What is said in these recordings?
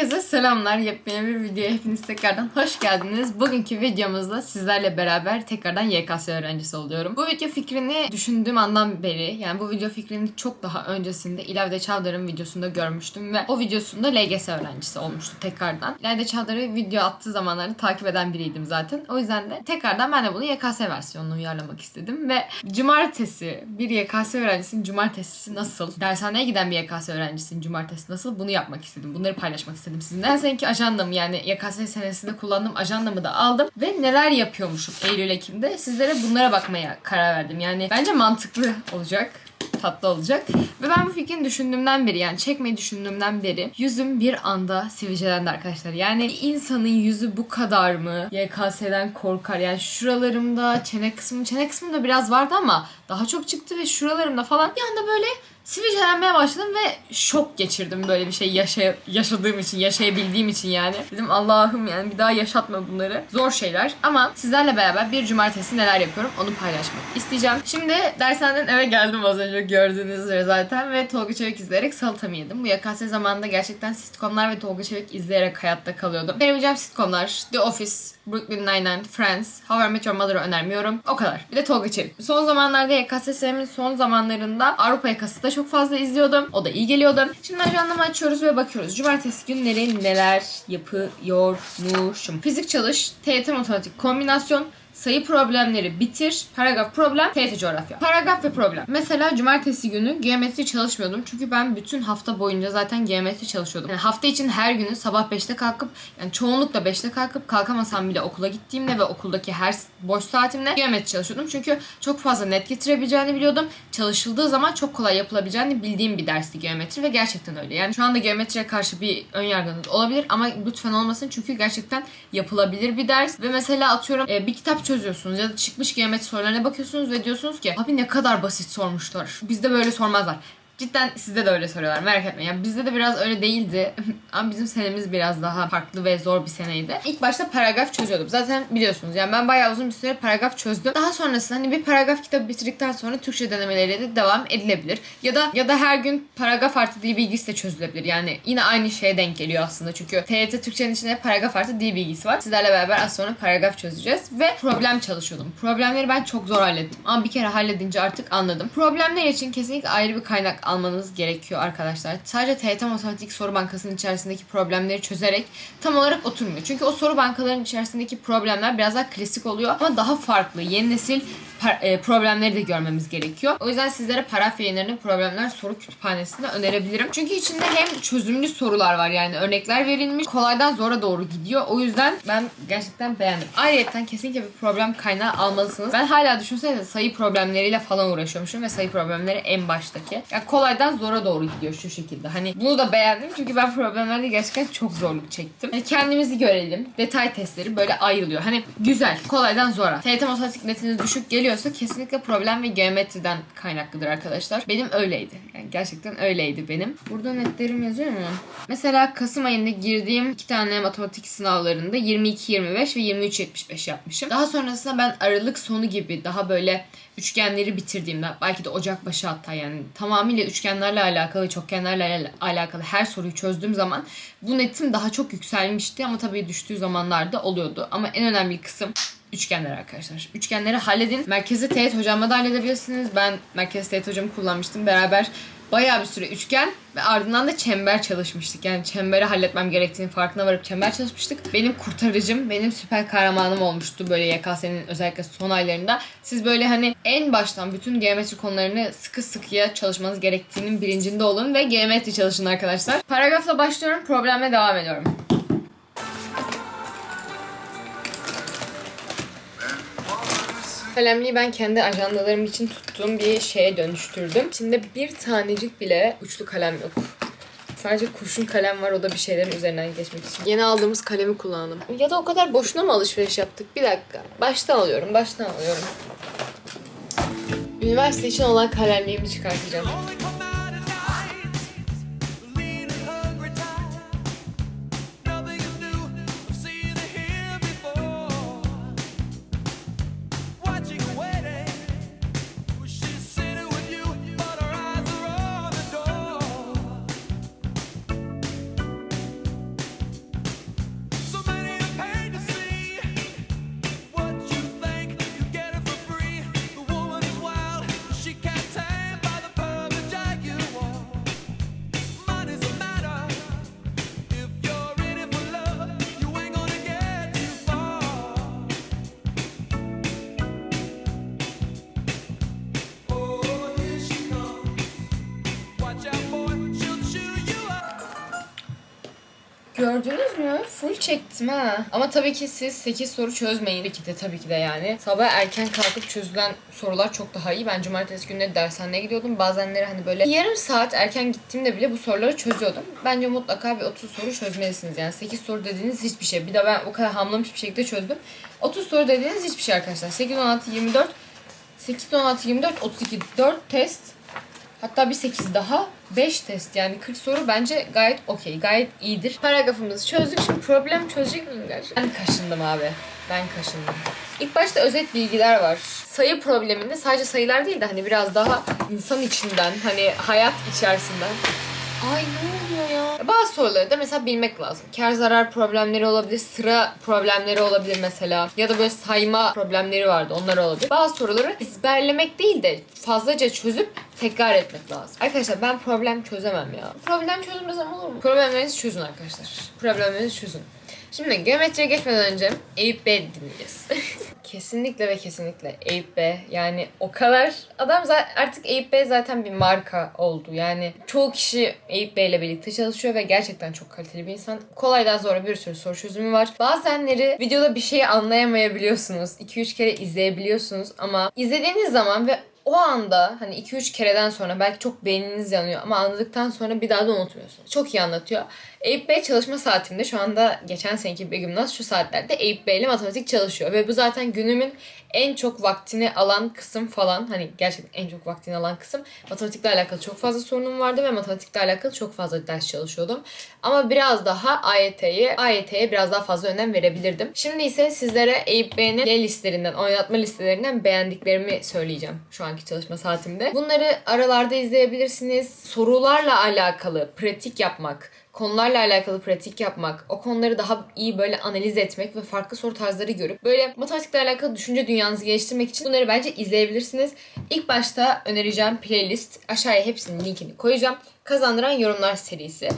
Herkese selamlar. Yepyeni bir videoya hepiniz tekrardan hoş geldiniz. Bugünkü videomuzda sizlerle beraber tekrardan YKS öğrencisi oluyorum. Bu video fikrini düşündüğüm andan beri yani bu video fikrini çok daha öncesinde İlayda Çavdar'ın videosunda görmüştüm ve o videosunda LGS öğrencisi olmuştu tekrardan. İlayda Çavdar'ı video attığı zamanları takip eden biriydim zaten. O yüzden de tekrardan ben de bunu YKS versiyonuna uyarlamak istedim ve cumartesi bir YKS öğrencisinin cumartesi nasıl? Dershaneye giden bir YKS öğrencisinin cumartesi nasıl? Bunu yapmak istedim. Bunları paylaşmak istedim sizinle. Ben seninki ajandamı yani YKS senesinde kullandığım ajandamı da aldım ve neler yapıyormuşum Eylül Ekim'de sizlere bunlara bakmaya karar verdim. Yani bence mantıklı olacak tatlı olacak. Ve ben bu fikrini düşündüğümden beri yani çekmeyi düşündüğümden beri yüzüm bir anda sivilcelendi arkadaşlar. Yani bir insanın yüzü bu kadar mı YKS'den korkar? Yani şuralarımda çene kısmım, çene kısmımda biraz vardı ama daha çok çıktı ve şuralarımda falan bir anda böyle sivilcelenmeye başladım ve şok geçirdim böyle bir şey yaşa yaşadığım için, yaşayabildiğim için yani. Dedim Allah'ım yani bir daha yaşatma bunları. Zor şeyler ama sizlerle beraber bir cumartesi neler yapıyorum onu paylaşmak isteyeceğim. Şimdi dershaneden eve geldim az önce gördüğünüz üzere zaten ve Tolga Çevik izleyerek salatamı yedim. Bu YKS zamanında gerçekten sitcomlar ve Tolga Çevik izleyerek hayatta kalıyordum. Benim sitcomlar The Office, Brooklyn Nine-Nine, Friends, How I Met Your Mother'ı önermiyorum. O kadar. Bir de Tolga Çevik. Son zamanlarda YKS'min son zamanlarında Avrupa yakası da çok fazla izliyordum. O da iyi geliyordu. Şimdi ajandamı açıyoruz ve bakıyoruz. Cumartesi günleri neler yapıyormuşum. Fizik çalış, TYT matematik kombinasyon, sayı problemleri bitir, paragraf problem, TYT coğrafya. Paragraf ve problem. Mesela cumartesi günü geometri çalışmıyordum. Çünkü ben bütün hafta boyunca zaten geometri çalışıyordum. Yani hafta için her günü sabah 5'te kalkıp yani çoğunlukla 5'te kalkıp kalkamasam bile okula gittiğimde ve okuldaki her boş saatimde geometri çalışıyordum. Çünkü çok fazla net getirebileceğini biliyordum. Çalışıldığı zaman çok kolay yapılabileceğini bildiğim bir dersti geometri ve gerçekten öyle. Yani şu anda geometriye karşı bir ön yargınız olabilir ama lütfen olmasın çünkü gerçekten yapılabilir bir ders ve mesela atıyorum e, bir kitap çözüyorsunuz ya da çıkmış geometri sorularına bakıyorsunuz ve diyorsunuz ki abi ne kadar basit sormuşlar. Bizde böyle sormazlar. Cidden sizde de öyle soruyorlar merak etmeyin. Yani bizde de biraz öyle değildi. Ama bizim senemiz biraz daha farklı ve zor bir seneydi. İlk başta paragraf çözüyordum. Zaten biliyorsunuz yani ben bayağı uzun bir süre paragraf çözdüm. Daha sonrasında hani bir paragraf kitabı bitirdikten sonra Türkçe denemeleriyle de devam edilebilir. Ya da ya da her gün paragraf artı dil bilgisi de çözülebilir. Yani yine aynı şeye denk geliyor aslında. Çünkü TYT Türkçenin içinde paragraf artı dil bilgisi var. Sizlerle beraber az sonra paragraf çözeceğiz. Ve problem çalışıyordum. Problemleri ben çok zor hallettim. Ama bir kere halledince artık anladım. Problemler için kesinlikle ayrı bir kaynak almanız gerekiyor arkadaşlar. Sadece TYT Matematik Soru Bankası'nın içerisindeki problemleri çözerek tam olarak oturmuyor. Çünkü o soru bankalarının içerisindeki problemler biraz daha klasik oluyor ama daha farklı. Yeni nesil problemleri de görmemiz gerekiyor. O yüzden sizlere paraf yayınlarının problemler soru kütüphanesini önerebilirim. Çünkü içinde hem çözümlü sorular var yani örnekler verilmiş. Kolaydan zora doğru gidiyor. O yüzden ben gerçekten beğendim. Ayrıca kesinlikle bir problem kaynağı almalısınız. Ben hala düşünsenize sayı problemleriyle falan uğraşıyormuşum ve sayı problemleri en baştaki. Yani kolaydan zora doğru gidiyor şu şekilde. Hani bunu da beğendim çünkü ben problemlerde gerçekten çok zorluk çektim. Yani kendimizi görelim. Detay testleri böyle ayrılıyor. Hani güzel. Kolaydan zora. TYT matematik netiniz düşük geliyorsa kesinlikle problem ve geometriden kaynaklıdır arkadaşlar. Benim öyleydi. Yani gerçekten öyleydi benim. Burada netlerim yazıyor mu? Mesela Kasım ayında girdiğim iki tane matematik sınavlarında 22-25 ve 23-75 yapmışım. Daha sonrasında ben Aralık sonu gibi daha böyle üçgenleri bitirdiğimde belki de Ocak başı hatta yani tamamıyla üçgenlerle alakalı, çokgenlerle alakalı her soruyu çözdüğüm zaman bu netim daha çok yükselmişti ama tabii düştüğü zamanlarda oluyordu. Ama en önemli kısım üçgenler arkadaşlar. Üçgenleri halledin. Merkezi teğet hocamla da halledebilirsiniz. Ben merkezi teğet hocamı kullanmıştım. Beraber bayağı bir süre üçgen ve ardından da çember çalışmıştık. Yani çemberi halletmem gerektiğini farkına varıp çember çalışmıştık. Benim kurtarıcım, benim süper kahramanım olmuştu böyle YKS'nin özellikle son aylarında. Siz böyle hani en baştan bütün geometri konularını sıkı sıkıya çalışmanız gerektiğinin bilincinde olun ve geometri çalışın arkadaşlar. Paragrafla başlıyorum, problemle devam ediyorum. Kalemliği ben kendi ajandalarım için tuttuğum bir şeye dönüştürdüm. İçinde bir tanecik bile uçlu kalem yok. Sadece kurşun kalem var o da bir şeylerin üzerinden geçmek için. Yeni aldığımız kalemi kullanalım. Ya da o kadar boşuna mı alışveriş yaptık? Bir dakika. Baştan alıyorum, baştan alıyorum. Üniversite için olan kalemliğimi çıkartacağım. Gördünüz mü? Full çektim ha. Ama tabii ki siz 8 soru çözmeyin. Tabii ki de tabii ki de yani. Sabah erken kalkıp çözülen sorular çok daha iyi. Ben cumartesi günleri dershaneye gidiyordum. Bazenleri hani böyle yarım saat erken gittiğimde bile bu soruları çözüyordum. Bence mutlaka bir 30 soru çözmelisiniz. Yani 8 soru dediğiniz hiçbir şey. Bir de ben o kadar hamlamış bir şekilde çözdüm. 30 soru dediğiniz hiçbir şey arkadaşlar. 8, 16, 24, 8, 16, 24, 32, 4 test. Hatta bir 8 daha 5 test yani 40 soru bence gayet okey, gayet iyidir. Paragrafımızı çözdük. Şimdi problem çözecek miyim gerçekten? Ben kaşındım abi. Ben kaşındım. İlk başta özet bilgiler var. Sayı probleminde sadece sayılar değil de hani biraz daha insan içinden, hani hayat içerisinden. Ay ne oluyor ya? Bazı soruları da mesela bilmek lazım. Kar zarar problemleri olabilir, sıra problemleri olabilir mesela. Ya da böyle sayma problemleri vardı, onlar olabilir. Bazı soruları ezberlemek değil de fazlaca çözüp tekrar etmek lazım. Arkadaşlar ben problem çözemem ya. Problem çözülmesem olur mu? Problemlerinizi çözün arkadaşlar. Problemlerinizi çözün. Şimdi geometriye geçmeden önce Eyüp B dinleyeceğiz. kesinlikle ve kesinlikle Eyüp B. Yani o kadar adam zaten artık Eyüp B zaten bir marka oldu. Yani çoğu kişi Eyüp B ile birlikte çalışıyor ve gerçekten çok kaliteli bir insan. Kolaydan zora bir sürü soru çözümü var. Bazenleri videoda bir şeyi anlayamayabiliyorsunuz. 2-3 kere izleyebiliyorsunuz ama izlediğiniz zaman ve o anda hani 2-3 kereden sonra belki çok beyniniz yanıyor ama anladıktan sonra bir daha da unutmuyorsunuz. Çok iyi anlatıyor. Eyüp Bey çalışma saatimde şu anda geçen seneki Begüm Naz şu saatlerde Eyüp Bey ile matematik çalışıyor. Ve bu zaten günümün en çok vaktini alan kısım falan hani gerçekten en çok vaktini alan kısım matematikle alakalı çok fazla sorunum vardı ve matematikle alakalı çok fazla ders çalışıyordum. Ama biraz daha AYT'ye AYT'ye biraz daha fazla önem verebilirdim. Şimdi ise sizlere Eyüp Bey'in listelerinden, oynatma listelerinden beğendiklerimi söyleyeceğim şu anki çalışma saatimde. Bunları aralarda izleyebilirsiniz. Sorularla alakalı pratik yapmak, konularla alakalı pratik yapmak, o konuları daha iyi böyle analiz etmek ve farklı soru tarzları görüp böyle matematikle alakalı düşünce dünyanızı geliştirmek için bunları bence izleyebilirsiniz. İlk başta önereceğim playlist. Aşağıya hepsinin linkini koyacağım. Kazandıran yorumlar serisi.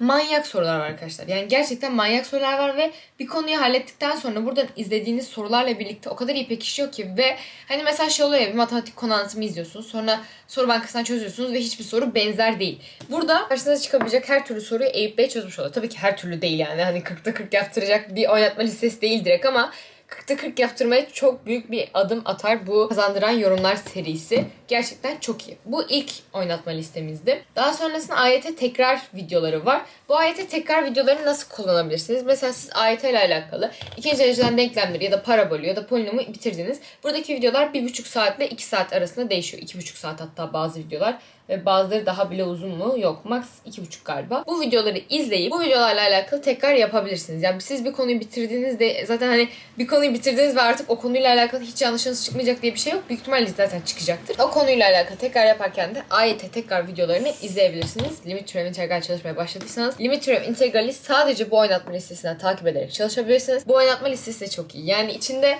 Manyak sorular var arkadaşlar. Yani gerçekten manyak sorular var ve bir konuyu hallettikten sonra buradan izlediğiniz sorularla birlikte o kadar iyi pekişiyor ki ve hani mesela şey oluyor ya bir matematik konu anlatımı izliyorsunuz. Sonra soru bankasından çözüyorsunuz ve hiçbir soru benzer değil. Burada karşınıza çıkabilecek her türlü soruyu Eyüp Bey çözmüş oluyor. Tabii ki her türlü değil yani. Hani 40'ta 40 yaptıracak bir oynatma listesi değil direkt ama 40'ta 40 yaptırmaya çok büyük bir adım atar bu kazandıran yorumlar serisi. Gerçekten çok iyi. Bu ilk oynatma listemizdi. Daha sonrasında AYT tekrar videoları var. Bu AYT tekrar videolarını nasıl kullanabilirsiniz? Mesela siz AYT ile alakalı ikinci dereceden denklemleri ya da parabolü ya da polinomu bitirdiniz. Buradaki videolar 1,5 saatle 2 saat arasında değişiyor. 2,5 saat hatta bazı videolar ve bazıları daha bile uzun mu? Yok. Max 2,5 galiba. Bu videoları izleyip bu videolarla alakalı tekrar yapabilirsiniz. Yani siz bir konuyu bitirdiğinizde zaten hani bir konuyu bitirdiniz ve artık o konuyla alakalı hiç yanlışınız çıkmayacak diye bir şey yok. Büyük ihtimalle zaten çıkacaktır. O konuyla alakalı tekrar yaparken de AYT tekrar videolarını izleyebilirsiniz. Limit türev integral çalışmaya başladıysanız limit türev integrali sadece bu oynatma listesinden takip ederek çalışabilirsiniz. Bu oynatma listesi de çok iyi. Yani içinde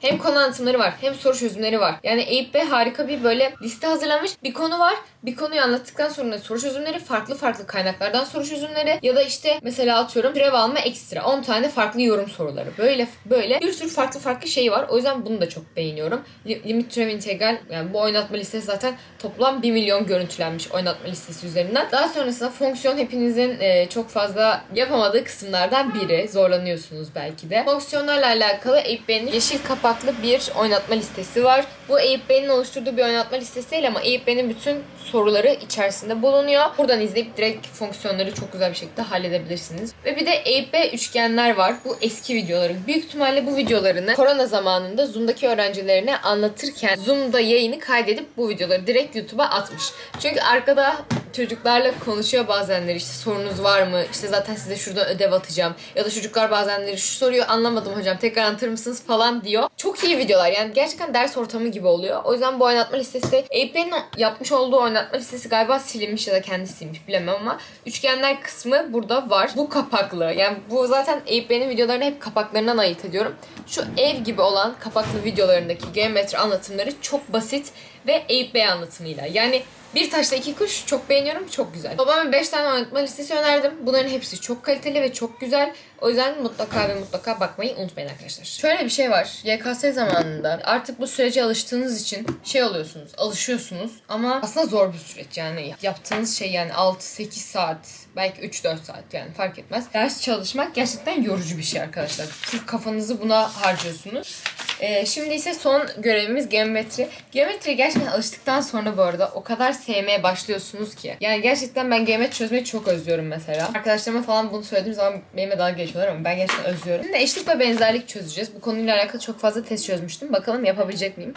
hem konu anlatımları var hem soru çözümleri var. Yani Eyüp Bey harika bir böyle liste hazırlamış. Bir konu var. Bir konuyu anlattıktan sonra soru çözümleri farklı farklı kaynaklardan soru çözümleri ya da işte mesela atıyorum türev alma ekstra 10 tane farklı yorum soruları. Böyle böyle bir sürü farklı farklı şey var. O yüzden bunu da çok beğeniyorum. Li- Limit türev integral yani bu oynatma listesi zaten toplam 1 milyon görüntülenmiş oynatma listesi üzerinden. Daha sonrasında fonksiyon hepinizin e, çok fazla yapamadığı kısımlardan biri. Zorlanıyorsunuz belki de. Fonksiyonlarla alakalı Eyüp Bey'in yeşil kapaklı bir oynatma listesi var. Bu Eyüp Bey'in oluşturduğu bir oynatma listesi değil ama Eyüp Bey'in bütün soruları içerisinde bulunuyor. Buradan izleyip direkt fonksiyonları çok güzel bir şekilde halledebilirsiniz. Ve bir de Eyüp Bey üçgenler var. Bu eski videoları. Büyük ihtimalle bu videolarını korona zamanında Zoom'daki öğrencilerine anlatırken Zoom'da yayını kaydedip bu videoları direkt YouTube'a atmış. Çünkü arkada çocuklarla konuşuyor bazenleri işte sorunuz var mı? İşte zaten size şurada ödev atacağım. Ya da çocuklar bazenleri şu soruyu anlamadım hocam tekrar anlatır mısınız falan diyor. Çok iyi videolar yani gerçekten ders ortamı gibi oluyor. O yüzden bu oynatma listesi de Eyüp Bey'in yapmış olduğu oynatma listesi galiba silinmiş ya da kendisiymiş bilemem ama üçgenler kısmı burada var. Bu kapaklı yani bu zaten Eyüp Bey'in videolarını hep kapaklarından ayırt ediyorum. Şu ev gibi olan kapaklı videolarındaki geometri anlatımları çok basit ve Eyüp Bey anlatımıyla. Yani bir taşla iki kuş çok beğeniyorum. Çok güzel. Babama 5 tane oynatma listesi önerdim. Bunların hepsi çok kaliteli ve çok güzel. O yüzden mutlaka ve mutlaka bakmayı unutmayın arkadaşlar. Şöyle bir şey var. YKS zamanında artık bu sürece alıştığınız için şey oluyorsunuz. Alışıyorsunuz ama aslında zor bir süreç yani. Yaptığınız şey yani 6-8 saat belki 3-4 saat yani fark etmez. Ders çalışmak gerçekten yorucu bir şey arkadaşlar. Çünkü kafanızı buna harcıyorsunuz. Ee, şimdi ise son görevimiz geometri. Geometri gerçekten alıştıktan sonra bu arada o kadar sevmeye başlıyorsunuz ki. Yani gerçekten ben geometri çözmeyi çok özlüyorum mesela. Arkadaşlarıma falan bunu söylediğim zaman benimle dalga geçiyorlar ama ben gerçekten özlüyorum. Şimdi eşlik ve benzerlik çözeceğiz. Bu konuyla alakalı çok fazla test çözmüştüm. Bakalım yapabilecek miyim?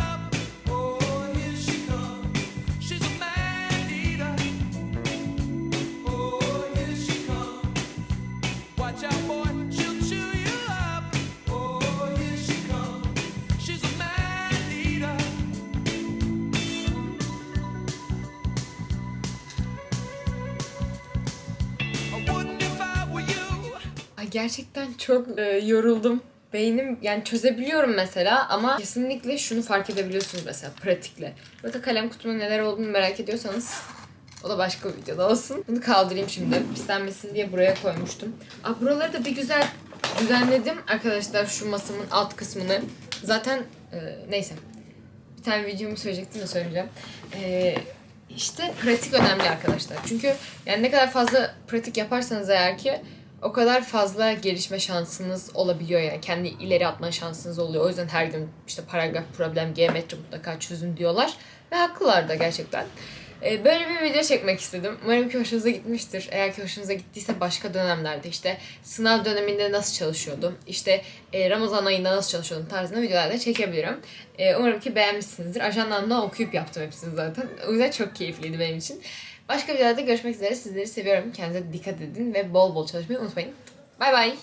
Gerçekten çok e, yoruldum. Beynim yani çözebiliyorum mesela ama kesinlikle şunu fark edebiliyorsunuz mesela pratikle. Burada kalem kutumda neler olduğunu merak ediyorsanız o da başka bir videoda olsun. Bunu kaldırayım şimdi. Pislenmesin diye buraya koymuştum. Aa, buraları da bir güzel düzenledim arkadaşlar şu masamın alt kısmını. Zaten e, neyse. Bir tane videomu söyleyecektim de söyleyeceğim. E, işte pratik önemli arkadaşlar. Çünkü yani ne kadar fazla pratik yaparsanız eğer ki o kadar fazla gelişme şansınız olabiliyor yani. Kendi ileri atma şansınız oluyor. O yüzden her gün işte paragraf, problem, geometri mutlaka çözün diyorlar. Ve haklılar da gerçekten. Ee, Böyle bir video çekmek istedim. Umarım ki hoşunuza gitmiştir. Eğer ki hoşunuza gittiyse başka dönemlerde işte sınav döneminde nasıl çalışıyordum, işte e, Ramazan ayında nasıl çalışıyordum tarzında videolar da çekebilirim. E, Umarım ki beğenmişsinizdir. Ajandan da okuyup yaptım hepsini zaten. O yüzden çok keyifliydi benim için. Başka videolarda görüşmek üzere. Sizleri seviyorum. Kendinize dikkat edin ve bol bol çalışmayı unutmayın. Bay bay.